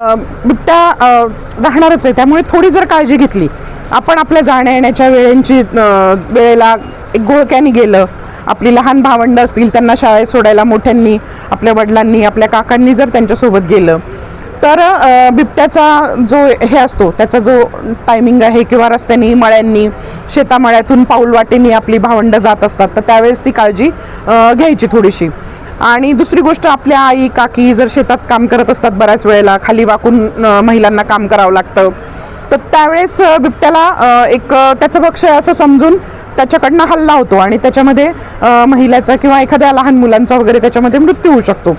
बिबट्या राहणारच आहे. त्यामुळे थोडी जर काळजी घेतली आपण आपल्या जाण्या येण्याच्या वेळेंची वेळेला एक गोळक्याने गेलं आपली लहान भावंड असतील त्यांना शाळेत सोडायला मोठ्यांनी आपल्या वडिलांनी आपल्या काकांनी जर त्यांच्यासोबत गेलं तर बिबट्याचा जो हे असतो त्याचा जो टायमिंग आहे किंवा रस्त्यांनी मळ्यांनी शेतामळ्यातून पाऊलवाटेनी आपली भावंडं जात असतात तर त्यावेळेस ती काळजी घ्यायची थोडीशी. आणि दुसरी गोष्ट आपल्या आई काकी जर शेतात काम करत असतात बऱ्याच वेळेला खाली वाकून महिलांना काम करावं लागतं तर त्यावेळेस बिबट्याला एक त्याचं भक्ष आहे असं समजून त्याच्याकडनं हल्ला होतो आणि त्याच्यामध्ये महिलाचा किंवा एखाद्या लहान मुलांचा वगैरे त्याच्यामध्ये मृत्यू होऊ शकतो.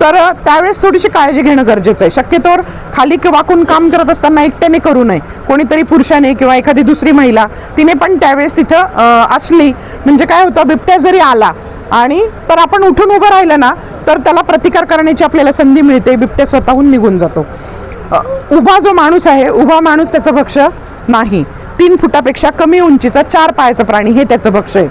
तर त्यावेळेस थोडीशी काळजी घेणं गरजेचं आहे. शक्यतोवर खाली वाकून काम करत असताना एकट्याने करू नये. कोणीतरी पुरुषाने किंवा एखादी दुसरी महिला तिने पण त्यावेळेस तिथं असली म्हणजे काय होतं बिबट्या जरी आला आणि तर आपण उठून उभं राहिलं ना तर त्याला प्रतिकार करण्याची आपल्याला संधी मिळते बिबट्या स्वतःहून निघून जातो. उभा जो माणूस आहे उभा माणूस त्याचं भक्ष नाही. तीन फुटापेक्षा कमी उंचीचा चार पायाचा प्राणी हे त्याचं भक्ष आहे.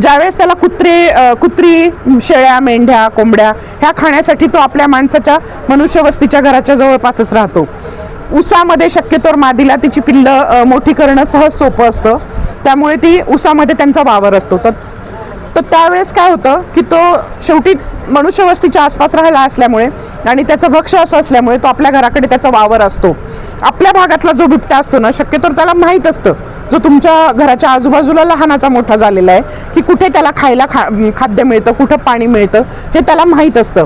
ज्यावेळेस त्याला कुत्रे कुत्री शेळ्या मेंढ्या कोंबड्या ह्या खाण्यासाठी तो आपल्या माणसाच्या मनुष्यवस्तीच्या घराच्या जवळपासच राहतो. उसामध्ये शक्यतोवर मादीला तिची पिल्लं मोठी करणं सहज सोपं असतं. त्यामुळे ती उसामध्ये त्यांचा वावर असतो. तर तर त्यावेळेस काय होतं की तो शेवटी मनुष्यवस्तीच्या आसपास राहायला असल्यामुळे आणि त्याचं भक्ष असं असल्यामुळे तो आपल्या घराकडे त्याचा वावर असतो. आपल्या भागातला जो बिबट्या असतो ना शक्यतो त्याला माहीत असतं. जो तुमच्या घराच्या आजूबाजूला लहानाचा मोठा झालेला आहे की कुठे त्याला खायला खा खाद्य मिळतं कुठं पाणी मिळतं हे त्याला माहीत असतं.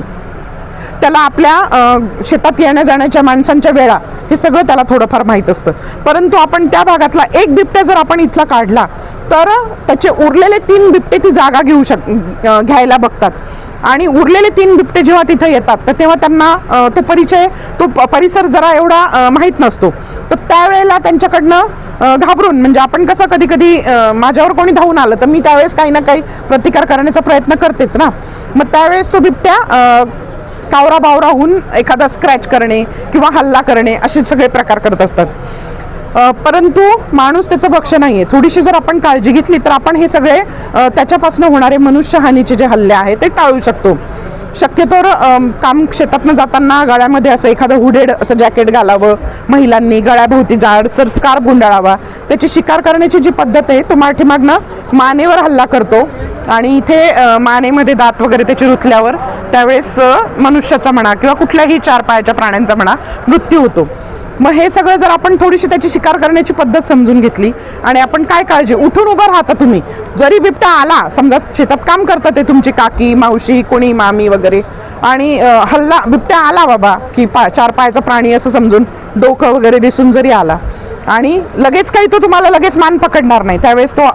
त्याला आपल्या शेतात येण्या जाण्याच्या माणसांच्या वेळा हे सगळं त्याला थोडंफार माहीत असतं. परंतु आपण त्या भागातला एक बिबट्या जर आपण इथला काढला तर त्याचे उरलेले तीन बिबटे ती जागा घेऊ शक घ्यायला बघतात. आणि उरलेले तीन बिबटे जेव्हा तिथं येतात तर तेव्हा त्यांना तो परिचय तो प- परिसर जरा एवढा माहीत नसतो. तर त्यावेळेला त्यांच्याकडनं घाबरून म्हणजे आपण कसं कधी कधी माझ्यावर कोणी धावून आलं तर मी त्यावेळेस काही ना काही प्रतिकार करण्याचा प्रयत्न करतेच ना. मग त्यावेळेस तो बिबट्या कावरा बावराहून एखादा स्क्रॅच करणे किंवा हल्ला करणे असे सगळे प्रकार करत असतात. परंतु माणूस त्याचं भक्ष नाही आहे थोडीशी जर आपण काळजी घेतली तर आपण हे सगळे त्याच्यापासून होणारे मनुष्यहानीचे जे हल्ले आहेत ते टाळू शकतो. शक्यतोवर काम शेतातनं जाताना गळ्यामध्ये असं एखादं हुडेड असं जॅकेट घालावं महिलांनी गळ्याभोवती जाडसर स्कार्फ गुंडाळावा त्याची शिकार करण्याची जी पद्धत आहे तो माठीमागनं मानेवर हल्ला करतो. आणि इथे मानेमध्ये दात वगैरे त्याचे रुतल्यावर त्यावेळेस मनुष्याचा म्हणा किंवा कुठल्याही चार पायाच्या प्राण्यांचा म्हणा मृत्यू होतो. मग हे सगळं जर आपण थोडीशी त्याची शिकार करण्याची पद्धत समजून घेतली आणि आपण काय काळजी उठून उभं राहता तुम्ही? जरी बिबटा आला समजा शेतात काम करतात ते तुमची काकी मावशी कोणी मामी वगैरे आणि हल्ला बिबट्या आला बाबा की पा चार पायाचा प्राणी असं समजून डोकं वगैरे दिसून जरी आला आणि लगेच काही तो तुम्हाला लगेच मान पकडणार नाही त्यावेळेस तो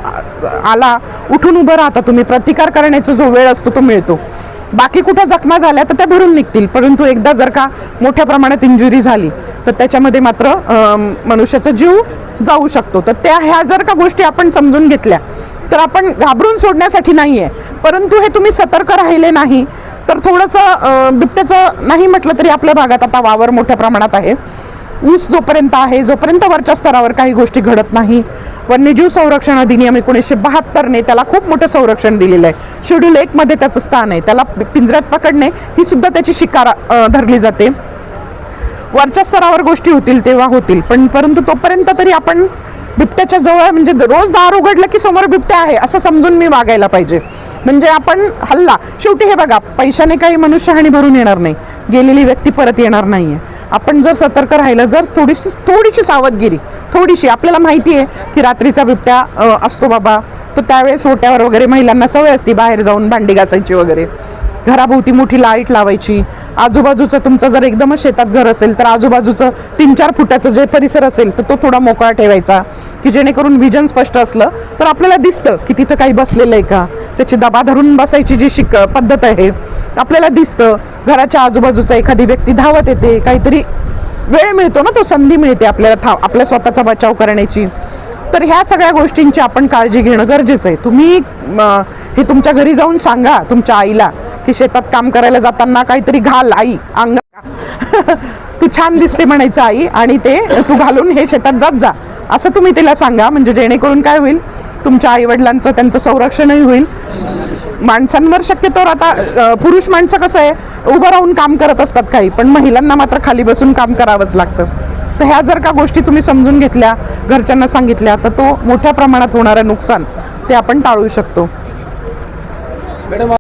आला उठून उभं राहता तुम्ही प्रतिकार करण्याचा जो वेळ असतो तो मिळतो. बाकी कुठं जखमा झाल्या तर त्या भरून निघतील. परंतु एकदा जर का मोठ्या प्रमाणात इंजुरी झाली तर त्याच्यामध्ये मात्र मनुष्याचा जीव जाऊ शकतो. तर त्या ह्या जर का गोष्टी आपण समजून घेतल्या तर आपण घाबरून सोडण्यासाठी नाही आहे परंतु हे तुम्ही सतर्क राहिले नाही तर थोडंसं बिबट्याचं नाही म्हटलं तरी आपल्या भागात आता वावर मोठ्या प्रमाणात आहे. ऊस जोपर्यंत आहे जोपर्यंत वरच्या स्तरावर काही गोष्टी घडत नाही वन्यजीव संरक्षण अधिनियम एकोणीसशे बहात्तरने त्याला खूप मोठं संरक्षण दिलेलं आहे. शेड्यूल एकमध्ये त्याचं स्थान आहे. त्याला पिंजऱ्यात पकडणे ही सुद्धा त्याची शिकार धरली जाते. वरच्या स्तरावर गोष्टी होतील तेव्हा होतील. पण परंतु तोपर्यंत तरी आपण बिबट्याच्या जवळ म्हणजे रोज दार उघडलं की समोर बिबट्या आहे असं समजून मी वागायला पाहिजे. म्हणजे आपण हल्ला. शेवटी हे बघा पैशाने काही मनुष्यहानी भरून येणार नाही. गेलेली व्यक्ती परत येणार नाही आहे आपण जर सतर्क राहिलं जर थोडीशी थोडीशी सावधगिरी थोडीशी आपल्याला माहिती आहे की रात्रीचा बिबट्या असतो बाबा. तर त्यावेळेस ओट्यावर वगैरे महिलांना सवय असते बाहेर जाऊन भांडी घासायची वगैरे. घराभोवती मोठी लाइट लावायची. आजूबाजूचं तुमचं जर एकदमच शेतात घर असेल तर आजूबाजूचं तीन चार फुटाचं जे परिसर असेल तर तो थोडा मोकळा ठेवायचा. की जेणेकरून विजन स्पष्ट असलं तर आपल्याला दिसतं की तिथं काही बसलेलं आहे का? त्याची दबा धरून बसायची जी शिक पद्धत आहे आपल्याला दिसतं. घराच्या आजूबाजूचा एखादी व्यक्ती धावत येते काहीतरी वेळ मिळतो ना तो संधी मिळते आपल्याला था आपल्या स्वतःचा बचाव करण्याची. तर ह्या सगळ्या गोष्टींची आपण काळजी घेणं गरजेचं आहे. तुम्ही हे तुमच्या घरी जाऊन सांगा तुमच्या आईला की शेतात काम करायला जाताना काहीतरी घाल आई अंग. तू छान दिसते म्हणायचं आई आणि ते तू घालून हे शेतात जात जा. असं तुम्ही तिला सांगा म्हणजे जेणेकरून काय होईल तुमच्या आईवडिलांचं त्यांचं संरक्षणही होईल. माणसांवर शक्यतोवर आता पुरुष माणसं कसं आहे उभं राहून काम करत असतात काही पण महिलांना मात्र खाली बसून काम करावंच लागतं. तर ह्या जर का गोष्टी तुम्ही समजून घेतल्या घरच्यांना सांगितल्या तर तो मोठ्या प्रमाणात होणारं नुकसान ते आपण टाळू शकतो. मॅडम